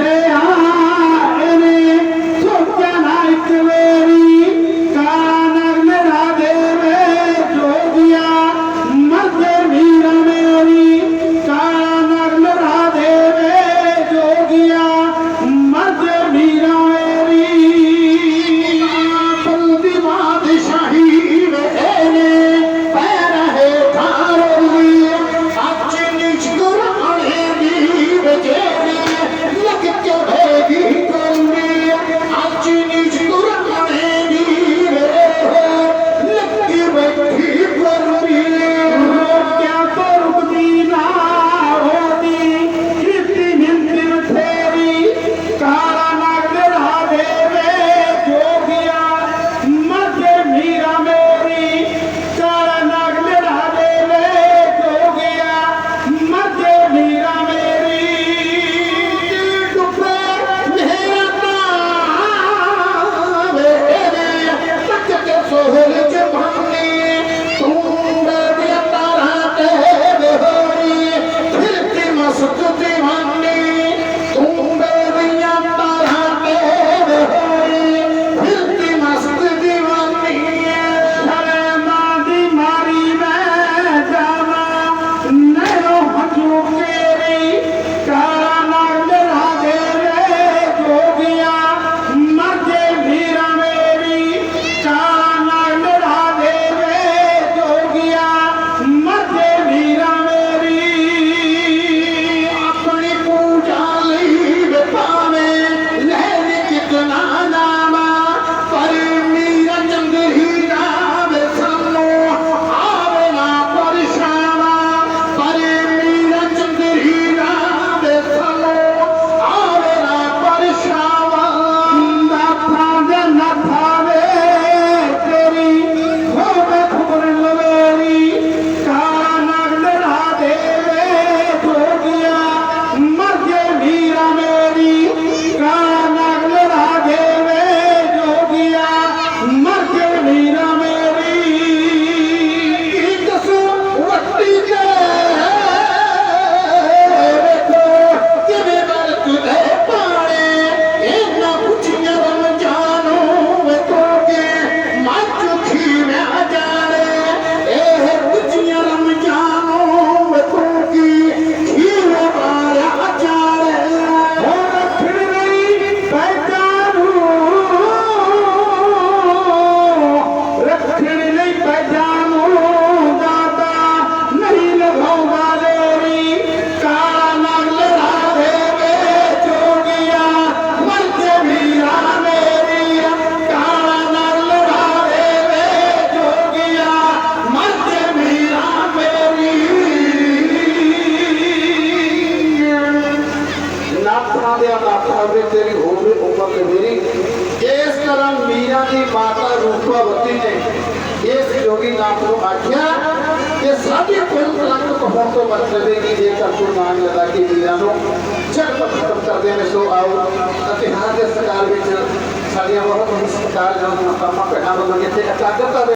today. ਤੇ ਮੇਰੀ ਇਸ ਤਰ੍ਹਾਂ ਮੀਰਾਂ ਦੀ ਮਾਤਾ ਰੂਪਾਵਤੀ ਨੇ ਇਸ ਜੋਗੀ ਨਾਥ ਨੂੰ ਆਖਿਆ ਕਿ ਸਾਡੀ ਕੁੱਲ ਤਲਕ ਹੋਣ ਤੋਂ ਬਚ ਲਵੇਗੀ ਜੇਕਰ ਤੂੰ ਨਾਮ ਲਗਾ ਕੇ ਮੀਰਾਂ ਨੂੰ ਜਗਤ ਖਤਮ ਕਰਦੇ ਨੇ ਸੋ ਆਓ ਅਤੇ ਹਾਂ ਦੇ ਸਕਾਰ ਵਿੱਚ ਸਾਡੀਆਂ ਬਹੁਤ ਹੀ ਸਤਿਕਾਰਯੋਗ ਮਾਤਾਵਾਂ ਭੈਣਾਂ ਵੱਲੋਂ ਇੱਥੇ ਇਕਾਗਰਤਾ ਦੇ